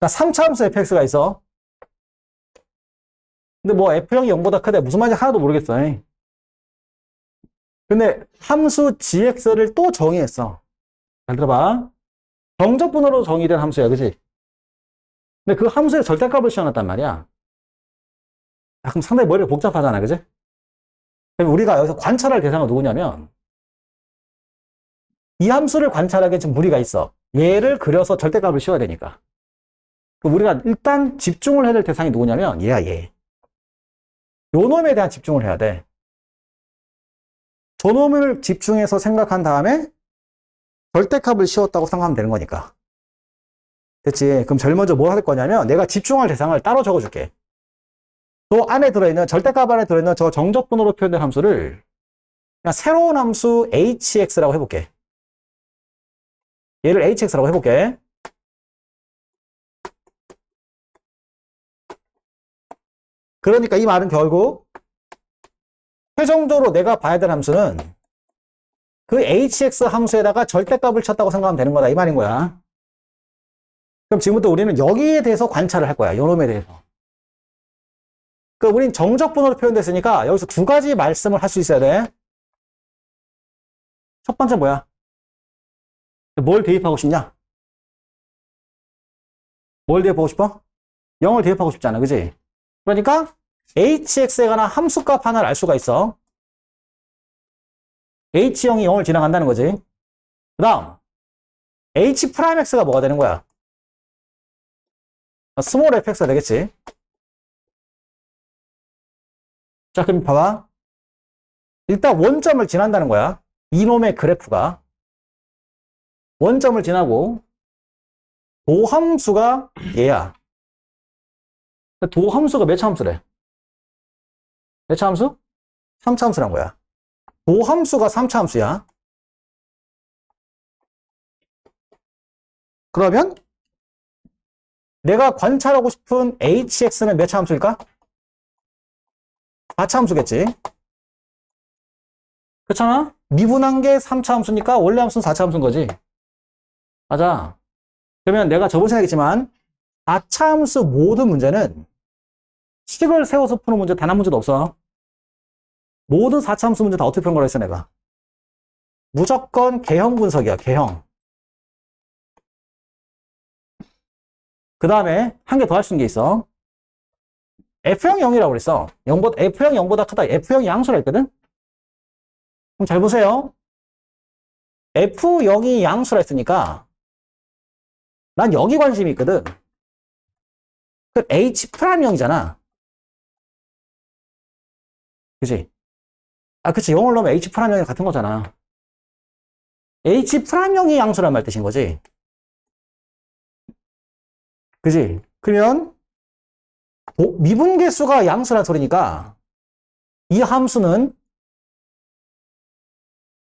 자, 3차 함수 fx가 있어. 근데 뭐 f형이 0보다 크대. 무슨 말인지 하나도 모르겠어. 이. 근데 함수 gx를 또 정의했어. 잘 들어봐. 정적분으로 정의된 함수야, 그지? 근데 그 함수의 절대값을 씌워놨단 말이야. 아, 그럼 상당히 머리가 복잡하잖아, 그지? 그럼 우리가 여기서 관찰할 대상은 누구냐면, 이 함수를 관찰하기엔 좀 무리가 있어. 얘를 그려서 절대값을 씌워야 되니까. 우리가 일단 집중을 해야 될 대상이 누구냐면, 얘야, 얘. 요 놈에 대한 집중을 해야 돼. 저 놈을 집중해서 생각한 다음에 절대값을 씌웠다고 생각하면 되는 거니까. 됐지? 그럼 제일 먼저 뭐 할 거냐면 내가 집중할 대상을 따로 적어줄게. 또 안에 들어있는 절대값 안에 들어있는 저 정적분으로 표현된 함수를 그냥 새로운 함수 hx라고 해볼게. 얘를 hx라고 해볼게. 그러니까 이 말은 결국 최종적으로 내가 봐야 될 함수는 그 hx 함수에다가 절대값을 쳤다고 생각하면 되는 거다 이 말인 거야. 그럼 지금부터 우리는 여기에 대해서 관찰을 할 거야. 요놈에 대해서. 그 우린 정적 분호로 표현됐으니까 여기서 두 가지 말씀을 할 수 있어야 돼. 첫 번째 뭐야? 뭘 대입하고 싶냐? 뭘 대입하고 싶어? 0을 대입하고 싶잖아. 그지? 그러니까 hx에 관한 함수값 하나를 알 수가 있어. h형이 0을 지나간다는 거지. 그 다음 h'x가 뭐가 되는 거야? 스몰 fx가 되겠지. 자, 그럼 봐봐. 일단 원점을 지난다는 거야. 이놈의 그래프가. 원점을 지나고 도함수가 얘야. 도함수가 몇 차 함수래? 몇 차 함수? 3차 함수란 거야. 도함수가 3차 함수야. 그러면 내가 관찰하고 싶은 hx는 몇 차 함수일까? 4차 함수겠지. 그렇잖아? 미분한 게 3차 함수니까 원래 함수는 4차 함수인 거지. 맞아. 그러면 내가 저번 시간에 했지만 4차 함수 모든 문제는 식을 세워서 푸는 문제 단 한 문제도 없어. 모든 4차 함수 문제 다 어떻게 푸는 거라 했어 내가. 무조건 개형 분석이야 개형. 그 다음에 한 개 더 할 수 있는 게 있어. F형 0이라고 그랬어. 0보다, F형 0보다 크다. F형이 양수라 했거든? 그럼 잘 보세요. F0이 양수라 했으니까 난 여기 관심이 있거든. 그 H'0이잖아. 그치? 아, 그치. 0을 넣으면 H'0이 같은 거잖아. H'0이 양수란 말 뜻인 거지. 그지? 그러면 어, 미분계수가 양수란 소리니까 이 함수는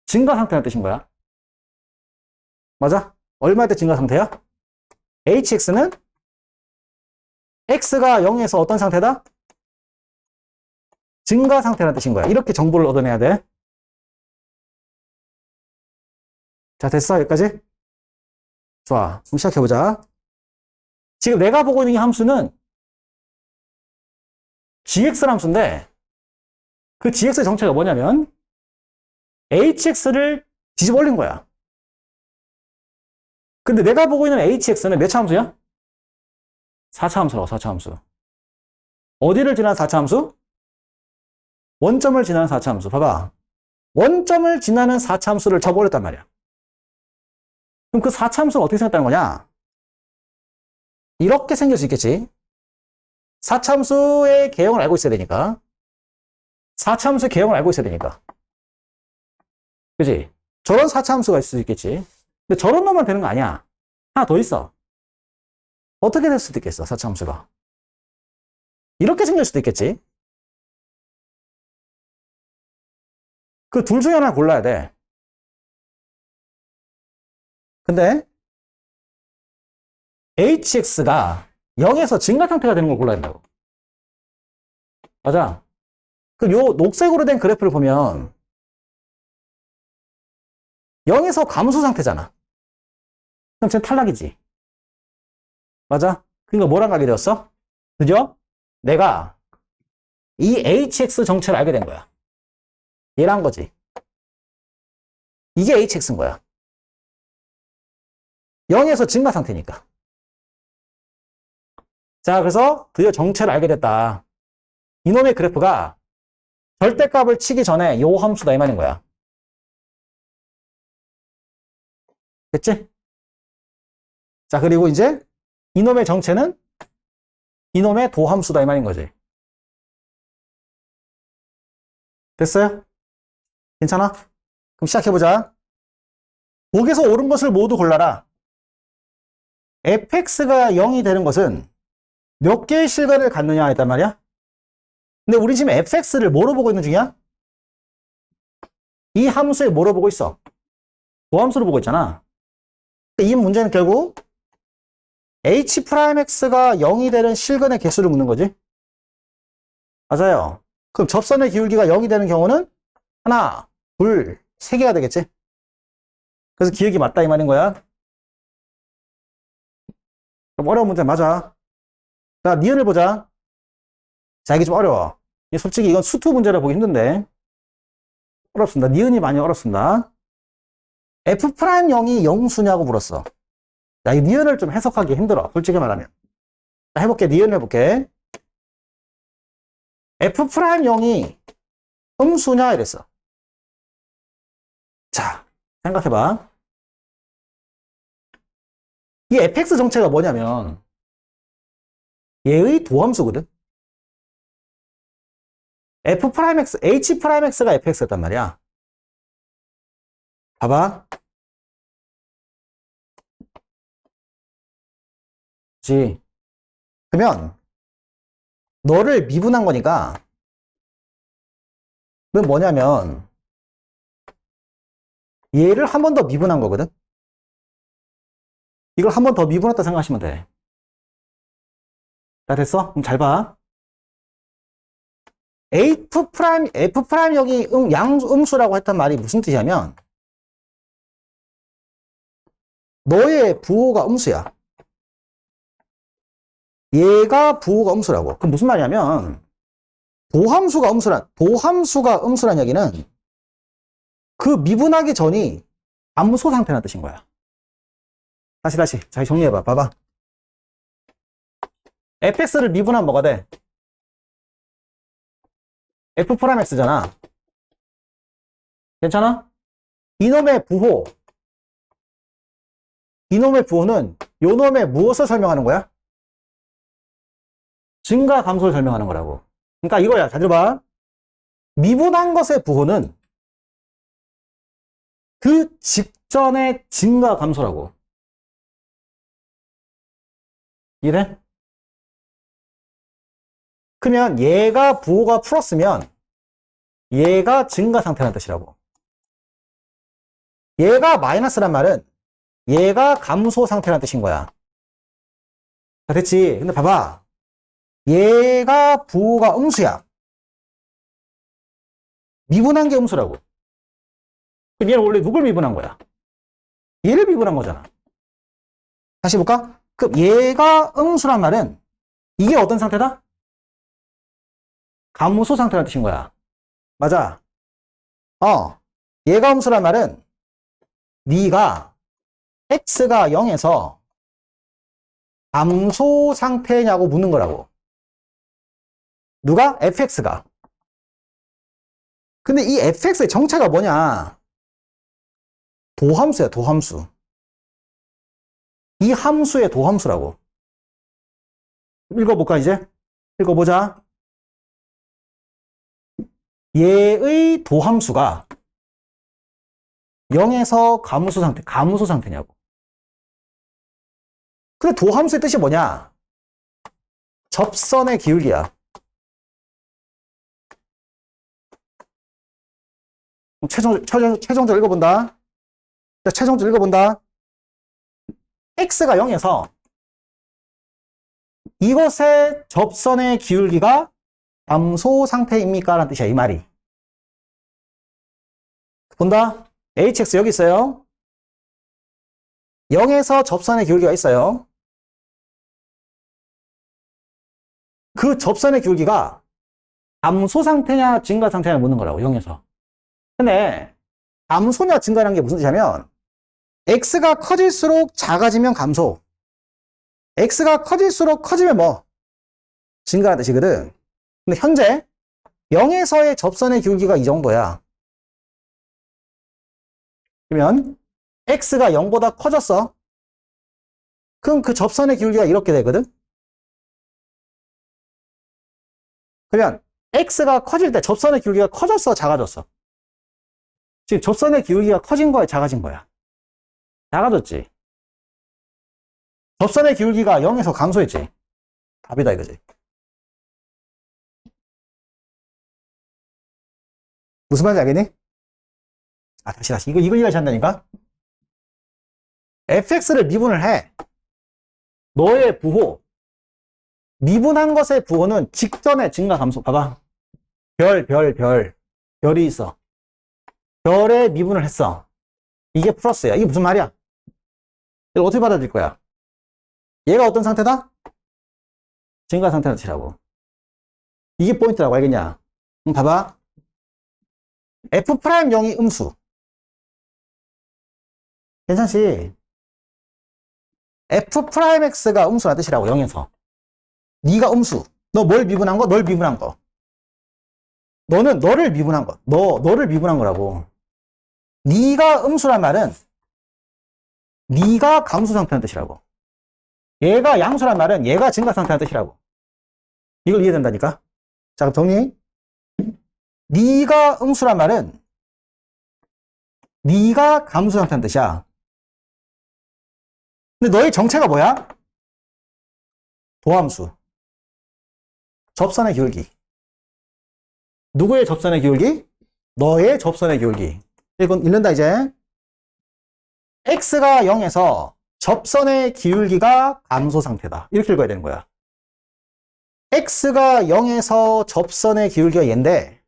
증가 상태라는 뜻인 거야. 맞아? 얼마일 때 증가 상태야? hx는 x가 0에서 어떤 상태다? 증가 상태라는 뜻인 거야. 이렇게 정보를 얻어내야 돼. 자, 됐어? 여기까지? 좋아. 그럼 시작해보자. 지금 내가 보고 있는 이 함수는 gx 함수인데 그 gx의 정체가 뭐냐면 hx를 뒤집어 올린 거야. 근데 내가 보고 있는 hx는 몇 차 함수야? 4차 함수라고 4차 함수. 어디를 지난 4차 함수? 원점을 지나는 4차 함수. 봐봐. 원점을 지나는 4차 함수를 접어버렸단 말이야. 그럼 그 4차 함수는 어떻게 생겼다는 거냐? 이렇게 생길 수 있겠지. 4차 함수의 개형을 알고 있어야 되니까. 4차 함수의 개형을 알고 있어야 되니까. 그지? 저런 4차 함수가 있을 수 있겠지. 근데 저런 놈만 되는 거 아니야. 하나 더 있어. 어떻게 될 수도 있겠어, 4차 함수가. 이렇게 생길 수도 있겠지. 그 둘 중에 하나 골라야 돼. 근데 hx가 0에서 증가 상태가 되는 걸 골라야 된다고. 맞아. 그요 녹색으로 된 그래프를 보면 0에서 감소 상태잖아. 그럼 쟤 탈락이지. 맞아? 그러니까 뭐랑 가게 되었어? 그죠? 내가 이 hx 정체를 알게 된 거야. 얘란 거지. 이게 hx인 거야. 0에서 증가 상태니까. 자, 그래서 드디어 정체를 알게 됐다. 이놈의 그래프가 절대값을 치기 전에 요 함수다 이 말인 거야. 됐지? 자, 그리고 이제 이놈의 정체는 이놈의 도함수다 이 말인 거지. 됐어요? 괜찮아? 그럼 시작해보자. 목에서 옳은 것을 모두 골라라. fx가 0이 되는 것은 몇 개의 실근을 갖느냐 했단 말이야? 근데 우리 지금 fx를 뭐로 보고 있는 중이야? 이 함수에 뭐로 보고 있어? 도함수로 보고 있잖아. 이 문제는 결국 h'x가 0이 되는 실근의 개수를 묻는 거지. 맞아요. 그럼 접선의 기울기가 0이 되는 경우는 하나, 둘, 세 개가 되겠지. 그래서 기억이 맞다 이 말인 거야. 좀 어려운 문제 맞아. 자, 니은을 보자. 자, 이게 좀 어려워. 솔직히 이건 수투 문제라 보기 힘든데. 어렵습니다. 니은이 많이 어렵습니다. F'0이 영수냐고 물었어. 자, 이 니은을 좀 해석하기 힘들어. 솔직히 말하면. 자, 해볼게. 니은 해볼게. F'0이 음수냐 이랬어. 자, 생각해봐. 이 fx 정체가 뭐냐면 얘의 도함수거든. f'x, h'x가 fx였단 말이야. 봐봐. 그치. 그러면 너를 미분한 거니까 그건 뭐냐면 얘를 한 번 더 미분한 거거든. 이걸 한 번 더 미분했다 생각하시면 돼. 다 됐어? 그럼 잘 봐. F 프라임, F 프라임 여기 음, 양 음수라고 했단 말이 무슨 뜻이냐면 너의 부호가 음수야. 얘가 부호가 음수라고. 그럼 무슨 말이냐면 도함수가 음수란 도함수가 음수란 얘기는 그 미분하기 전이 암소 상태라는 뜻인 거야. 다시 다시 잘 정리해봐. 봐봐. fx를 미분하면 뭐가 돼? f 프라임 x잖아. 괜찮아? 이놈의 부호 이놈의 부호는 요놈의 무엇을 설명하는 거야? 증가 감소를 설명하는 거라고. 그러니까 이거야. 잘 들어봐. 미분한 것의 부호는 그 직전의 증가 감소라고. 이래? 그러면 얘가 부호가 풀었으면 얘가 증가 상태라는 뜻이라고. 얘가 마이너스란 말은 얘가 감소 상태라는 뜻인 거야. 자, 됐지? 근데 봐봐. 얘가 부호가 음수야. 미분한 게 음수라고. 그럼 얘는 원래 누굴 미분한 거야? 얘를 미분한 거잖아. 다시 볼까? 그럼 얘가 음수란 말은 이게 어떤 상태다? 감소 상태라는 뜻인 거야. 맞아. 어. 얘가 음수란 말은 네가 x가 0에서 감소 상태냐고 묻는 거라고. 누가? fx가. 근데 이 fx의 정체가 뭐냐? 도함수야, 도함수. 이 함수의 도함수라고. 읽어볼까, 이제? 읽어보자. 얘의 도함수가 0에서 감소 상태, 감소 상태냐고. 근데 도함수의 뜻이 뭐냐? 접선의 기울기야. 최종, 최종, 최종적 읽어본다. 자, 최종적 읽어본다. x가 0에서 이것의 접선의 기울기가 감소 상태입니까? 라는 뜻이야, 이 말이. 본다? hx 여기 있어요. 0에서 접선의 기울기가 있어요. 그 접선의 기울기가 감소 상태냐 증가 상태냐 묻는 거라고 0에서 근데 감소냐 증가라는 게 무슨 뜻이냐면 x가 커질수록 작아지면 감소. X가 커질수록 커지면 뭐? 증가라는 뜻이거든. 근데 현재 0에서의 접선의 기울기가 이 정도야. 그러면 x가 0보다 커졌어? 그럼 그 접선의 기울기가 이렇게 되거든? 그러면 x가 커질 때 접선의 기울기가 커졌어? 작아졌어? 지금 접선의 기울기가 커진 거야? 작아진 거야 작아졌지. 접선의 기울기가 0에서 감소했지. 답이다 이거지. 무슨 말인지 알겠니? 아 다시 다시. 이거 이거 이해하시 한다니까? fx를 미분을 해. 너의 부호. 미분한 것의 부호는 직전의 증가 감소. 봐봐. 별, 별, 별. 별이 있어. 별에 미분을 했어 이게 플러스야. 이게 무슨 말이야? 이걸 어떻게 받아들일 거야? 얘가 어떤 상태다? 증가 상태로 치라고. 이게 포인트라고 알겠냐? 음, 봐봐. F'0이 음수. 괜찮지? F'x가 음수란 뜻이라고 0에서. 네가 음수. 너 뭘 미분한 거? 널 미분한 거. 너는 너를 미분한 거. 너, 너를 미분한 거라고 네가 음수란 말은 네가 감수 상태라는 뜻이라고 얘가 양수란 말은 얘가 증가 상태라는 뜻이라고 이걸 이해된다니까 자 그럼 정리 네가 음수란 말은 네가 감수 상태라는 뜻이야 근데 너의 정체가 뭐야? 도함수. 접선의 기울기. 누구의 접선의 기울기? 너의 접선의 기울기. 이건 읽는다 이제. x가 0에서 접선의 기울기가 감소 상태다. 이렇게 읽어야 되는 거야. x가 0에서 접선의 기울기가 얘인데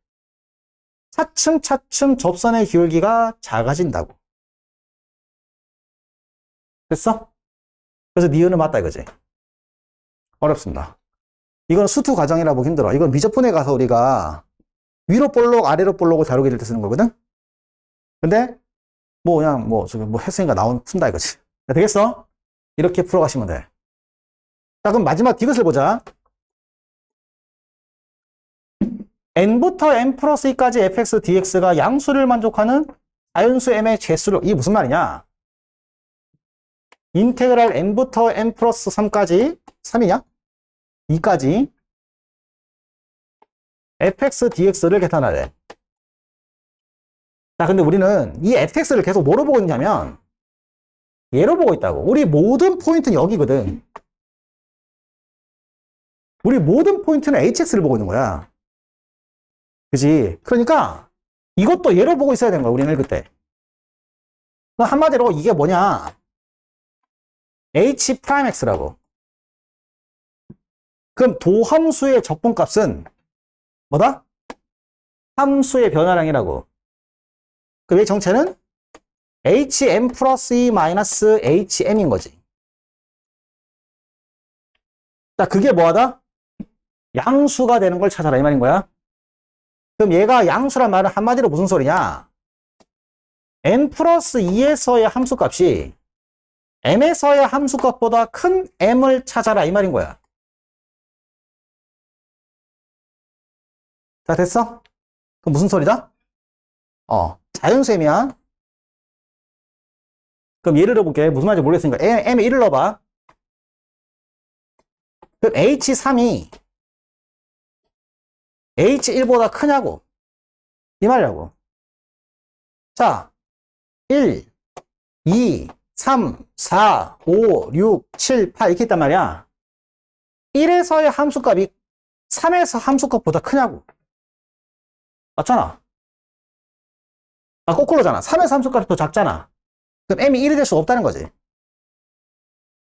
차츰차츰 접선의 기울기가 작아진다고. 됐어? 그래서 니은은 맞다 이거지. 어렵습니다. 이건 수투 과정이라 보기 힘들어. 이건 미적분에 가서 우리가 위로 볼록, 아래로 볼록을 다루게 될 때 쓰는 거거든? 근데, 뭐, 그냥, 뭐, 저기, 뭐, 했으니까 나온, 푼다 이거지. 자, 되겠어? 이렇게 풀어가시면 돼. 자, 그럼 마지막 디귿을 보자. n부터 n 플러스 2까지 fx, dx가 양수를 만족하는 자연수 m의 재수를, 이게 무슨 말이냐? 인테그랄 n부터 n 플러스 3까지 3이냐? 2까지 fx dx를 계산하래. 자, 근데 우리는 이 fx를 계속 뭐로 보고 있냐면 얘로 보고 있다고. 우리 모든 포인트는 여기거든. 우리 모든 포인트는 hx를 보고 있는 거야. 그지? 그러니까 이것도 얘로 보고 있어야 되는 거야. 우리는 읽을 때. 그럼 한마디로 이게 뭐냐? h 프라임 x라고. 그럼 도함수의 적분값은 뭐다? 함수의 변화량이라고. 그럼 얘 정체는 hm 플러스 2 마이너스 hm인 거지. 자, 그게 뭐하다? 양수가 되는 걸 찾아라 이 말인 거야. 그럼 얘가 양수란 말은 한마디로 무슨 소리냐? n 플러스 2에서의 함수값이 m에서의 함수값보다 큰 m을 찾아라 이 말인 거야. 자 됐어? 그럼 무슨 소리다? 어 자연수임이야. 그럼 예를 들어볼게. 무슨 말인지 모르겠으니까 m에 1을 넣어봐. 그럼 h3이 h1보다 크냐고. 이 말이라고. 자, 1, 2, 3, 4, 5, 6, 7, 8 이렇게 있단 말이야. 1에서의 함수값이 3에서 함수값보다 크냐고. 맞잖아. 아, 거꾸로잖아. 3에서 함수값이 더 작잖아. 그럼 m이 1이 될 수 없다는 거지.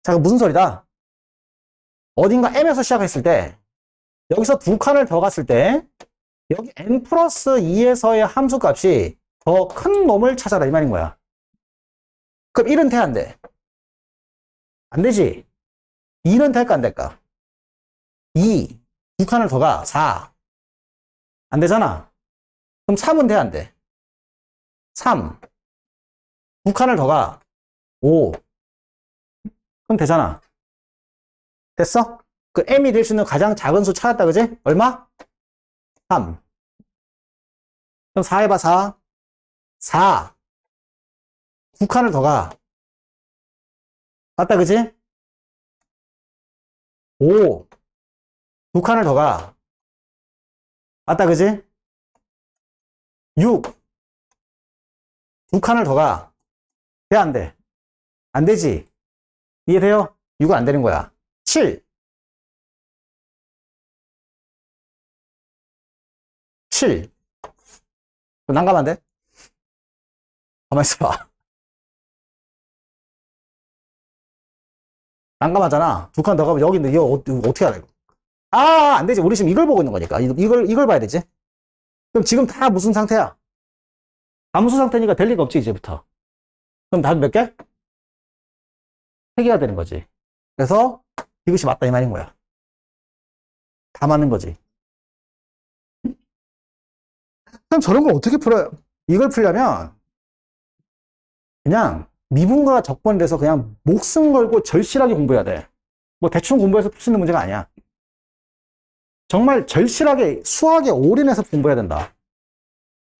자, 그럼 무슨 소리다? 어딘가 m에서 시작했을 때, 여기서 두 칸을 더 갔을 때, 여기 n 플러스 2에서의 함수값이 더 큰 놈을 찾아라 이 말인 거야. 그럼 1은 돼, 안 돼? 안 되지. 2는 될까, 안 될까? 2, 두 칸을 더 가. 4. 안 되잖아. 그럼 3은 돼, 안 돼? 3. 두 칸을 더 가. 5. 그럼 되잖아. 됐어? 그 m이 될 수 있는 가장 작은 수 찾았다, 그지? 얼마? 3. 그럼 4 해봐, 4. 4. 두 칸을 더 가. 맞다, 그지? 5. 두 칸을 더 가. 맞다, 그지? 6. 두 칸을 더 가. 돼, 안 돼? 안 되지? 이해돼요? 6은 안 되는 거야. 7. 7. 난감한데? 가만 있어봐. 난감하잖아. 두 칸 더 가면 여기 있는데 이거 어, 어떻게 알아, 이거? 아, 안 되지. 우리 지금 이걸 보고 있는 거니까. 이- 이걸, 이걸 봐야 되지. 그럼 지금 다 무슨 상태야? 암수 상태니까 될 리가 없지, 이제부터. 그럼 답이 몇 개? 세 개가 되는 거지. 그래서 이것이 맞다, 이 말인 거야. 다 맞는 거지. 그럼 저런 걸 어떻게 풀어요? 이걸 풀려면 그냥 미분과 적분에 대해서 그냥 목숨 걸고 절실하게 공부해야 돼. 뭐 대충 공부해서 풀 수 있는 문제가 아니야. 정말 절실하게 수학에 올인해서 공부해야 된다.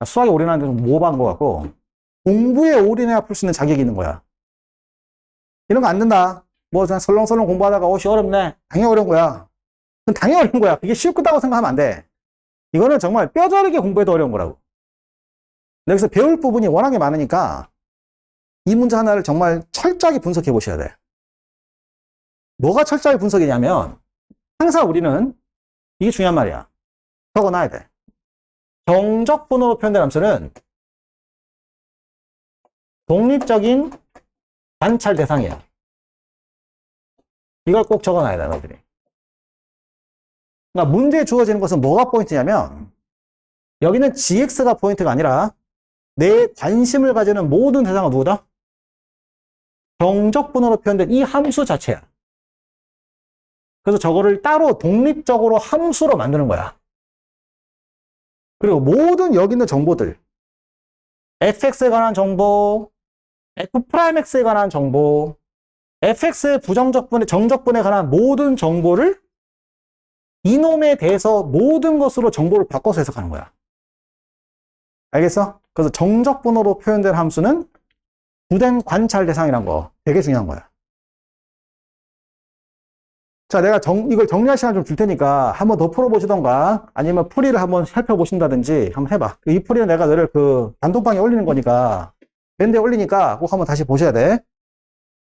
수학에 올인하는 데좀 모호한 것 같고 공부에 올인해야 풀 수 있는 자격이 있는 거야. 이런 거 안 된다. 뭐 그냥 설렁설렁 공부하다가 어씨 어렵네. 당연히 어려운 거야. 그건 당연히 어려운 거야. 그게 쉽고 다고 생각하면 안 돼. 이거는 정말 뼈저리게 공부해도 어려운 거라고. 여기서 배울 부분이 워낙에 많으니까 이 문제 하나를 정말 철저하게 분석해 보셔야 돼. 뭐가 철저하게 분석이냐면 항상 우리는 이게 중요한 말이야. 적어놔야 돼. 정적 분호로 표현된 함수는 독립적인 관찰 대상이야. 이걸 꼭 적어놔야 돼, 너희들이. 그러니까 문제에 주어지는 것은 뭐가 포인트냐면 여기는 gx가 포인트가 아니라 내 관심을 가지는 모든 대상은 누구다? 정적 분호로 표현된 이 함수 자체야. 그래서 저거를 따로 독립적으로 함수로 만드는 거야. 그리고 모든 여기 있는 정보들, fx에 관한 정보, f'x에 관한 정보, fx의 부정적분의 정적분에 관한 모든 정보를 이놈에 대해서 모든 것으로 정보를 바꿔서 해석하는 거야. 알겠어? 그래서 정적분호로 표현된 함수는 부된 관찰 대상이란 거 되게 중요한 거야. 자, 내가 정, 이걸 정리할 시간 좀 줄 테니까 한번 더 풀어보시던가 아니면 풀이를 한번 살펴보신다든지 한번 해봐. 이 풀이는 내가 너를 그 단톡방에 올리는 거니까 밴드에 올리니까 꼭 한번 다시 보셔야 돼.